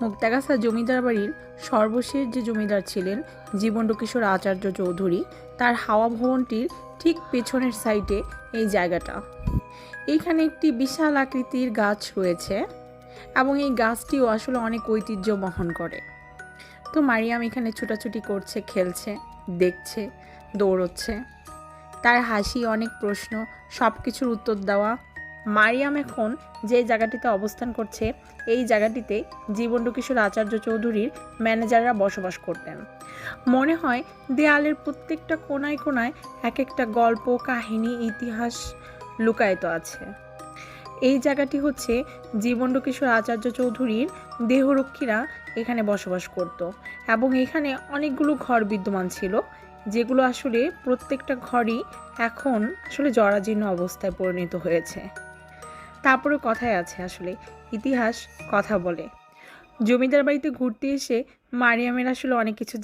মুক্তাগাছা জমিদার বাড়ির সর্বশেষ যে জমিদার ছিলেন জীবন্ত কিশোর আচার্য চৌধুরী, তার হাওয়া ভবনটির ঠিক পেছনের সাইডে এই জায়গাটা। এইখানে একটি বিশাল আকৃতির গাছ রয়েছে এবং এই গাছটিও আসলে অনেক ঐতিহ্য বহন করে। তো মারিয়াম এখানে ছুটাছুটি করছে, খেলছে, দেখছে, দৌড়চ্ছে। তার হাসি অনেক প্রশ্ন সব কিছুর উত্তর দেওয়া মারিয়াম এখন যে জায়গাটিতে অবস্থান করছে, এই জায়গাটিতে জীবন্ত কিশোর আচার্য চৌধুরীর ম্যানেজাররা বসবাস করতেন। মনে হয় দেয়ালের প্রত্যেকটা কোনায় কোনায় এক একটা গল্প, কাহিনী, ইতিহাস লুকায়িত আছে। এই জায়গাটি হচ্ছে জীবন্ত কিশোর আচার্য চৌধুরীর দেহরক্ষীরা এখানে বসবাস করত এবং এখানে অনেকগুলো ঘর বিদ্যমান ছিল, যেগুলো আসলে প্রত্যেকটা ঘরই এখন আসলে জরাজীর্ণ অবস্থায় পরিণত হয়েছে। তারপরে কথায় আছে আসলে। ইতিহাস কথা বলে। জমিদার বাড়িতে ঘুরতে এসে মারিয়ামের আসলে অনেক কিছু